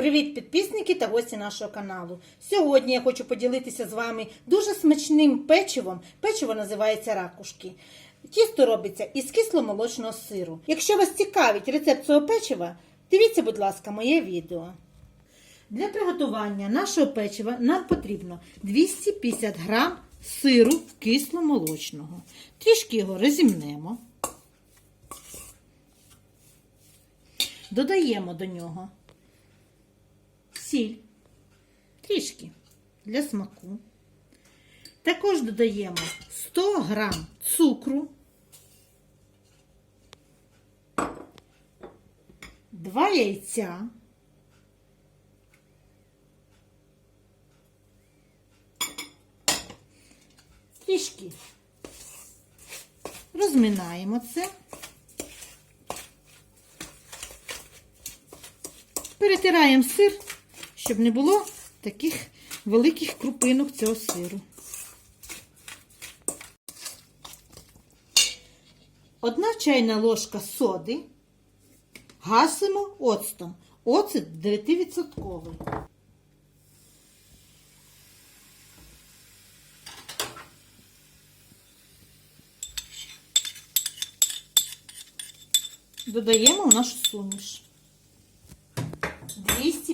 Привіт, підписники та гості нашого каналу. Сьогодні я хочу поділитися з вами дуже смачним печивом. Печиво називається ракушки. Тісто робиться із кисломолочного сиру. Якщо вас цікавить рецепт цього печива, дивіться, будь ласка, моє відео. Для приготування нашого печива нам потрібно 250 грам сиру кисломолочного. Трішки його розімнемо. Додаємо до нього сіль, трішки для смаку. Також додаємо 100 грам цукру, 2 яйця, трішки розминаємо це. Перетираємо сир, щоб не було таких великих крупинок цього сиру. Одна чайна ложка соди гасимо оцтом. Оцет 9%. Додаємо в нашу суміш.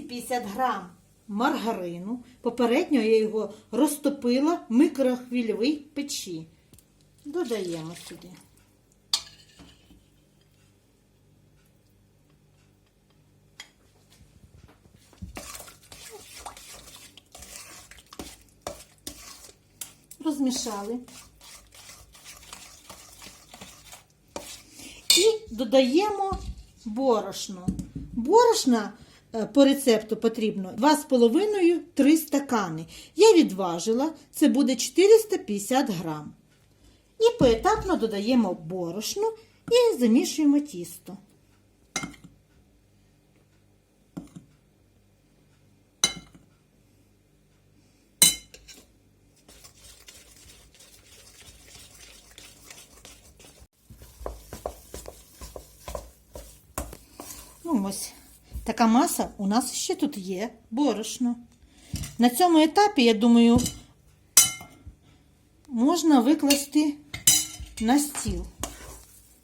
250 грам маргарину. Попередньо я його розтопила в микрохвильовій печі. Додаємо сюди. Розмішали. І додаємо борошно. Борошна по рецепту потрібно 2,5-3 стакани. Я відважила, це буде 450 грам. І поетапно додаємо борошно і замішуємо тісто. Ну, ось така маса у нас ще тут є борошно. На цьому етапі, я думаю, можна викласти на стіл.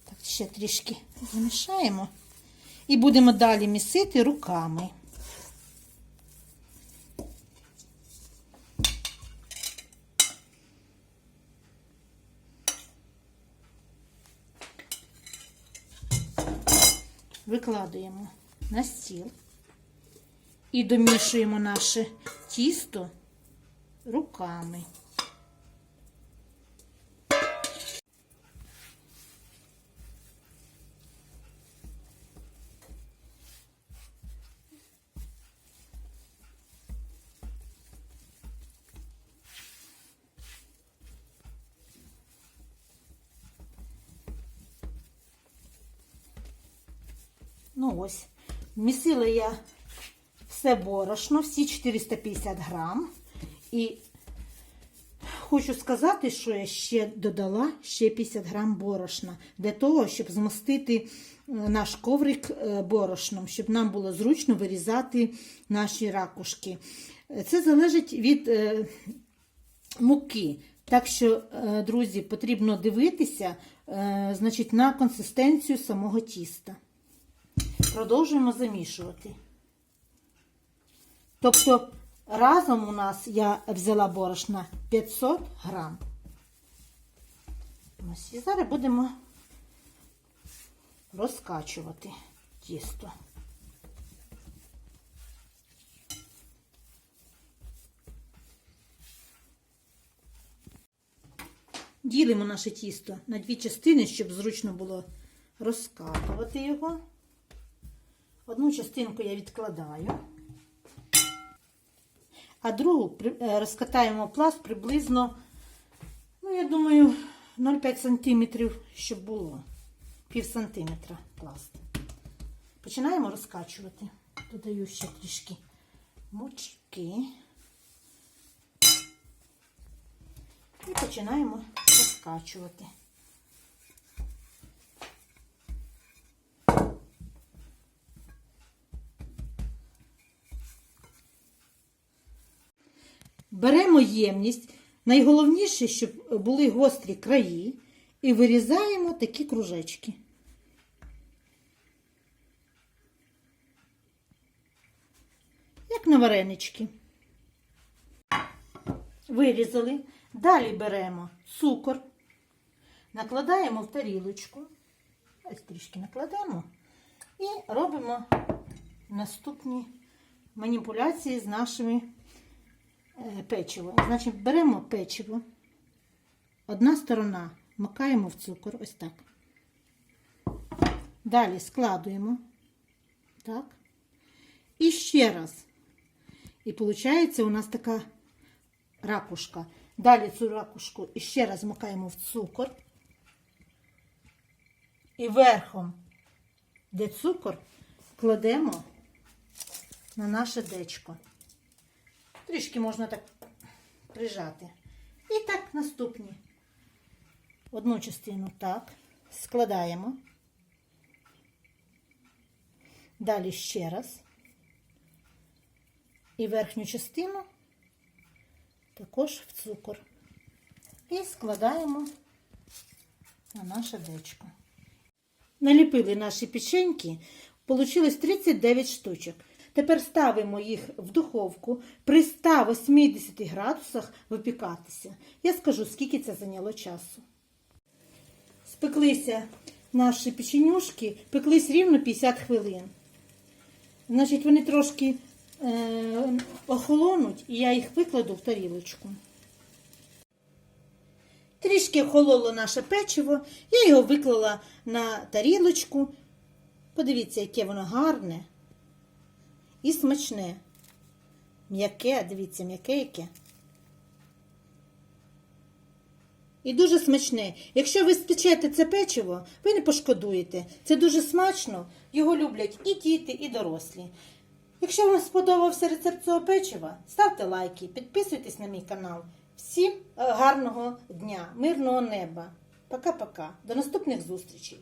Так, ще трішки замішаємо. І будемо далі місити руками. Викладуємо на стіл і домішуємо наше тісто руками. Ну ось, місила я все борошно, всі 450 грам. І хочу сказати, що я ще додала ще 50 грам борошна для того, щоб змастити е, наш коврик е, борошном, щоб нам було зручно вирізати наші ракушки. Це залежить від е, муки. Так що, друзі, потрібно дивитися значить, на консистенцію самого тіста. Продовжуємо замішувати. Тобто разом у нас я взяла борошна 500 грам. Ось, і зараз будемо розкачувати тісто. Ділимо наше тісто на дві частини, щоб зручно було розкатувати його. Одну частинку я відкладаю, а другу е, розкатаємо пласт приблизно, ну, я думаю, 0,5 см, щоб було. Пів сантиметра пласт. Починаємо розкачувати. Додаю ще трішки мучки. І починаємо розкачувати. Беремо ємність, найголовніше, щоб були гострі краї, і вирізаємо такі кружечки. Як на варенички. Вирізали. Далі беремо цукор, накладаємо в тарілочку. Ось трішки накладемо і робимо наступні маніпуляції з нашими е, печивом. Значить, беремо печиво, одна сторона макаємо в цукор, ось так. Далі складуємо. Так. І ще раз. І виходить у нас така ракушка. Далі цю ракушку іще раз макаємо в цукор. І верхом, де цукор, кладемо на наше дечко. Трішки можна так прижати. І так наступні. Одну частину так, складаємо. Далі ще раз. І верхню частину також в цукор. І складаємо на наше дечко. Наліпили наші печеньки, Получилось 39 штучок. Тепер ставимо їх в духовку при 180 градусах випікатися. Я скажу, скільки це зайняло часу. Спеклися наші печенюшки, пеклись рівно 50 хвилин. Значить, вони трошки е, охолонуть, і я їх викладу в тарілочку. Трішки охололо наше печиво, я його виклала на тарілочку. Подивіться, яке воно гарне і смачне. М'яке, дивіться, м'яке яке. І дуже смачне. Якщо ви спечете це печиво, ви не пошкодуєте. Це дуже смачно, його люблять і діти, і дорослі. Якщо вам сподобався рецепт цього печива, ставте лайки, підписуйтесь на мій канал. Всім е, гарного дня, мирного неба. Пока-пока. До наступних зустрічей!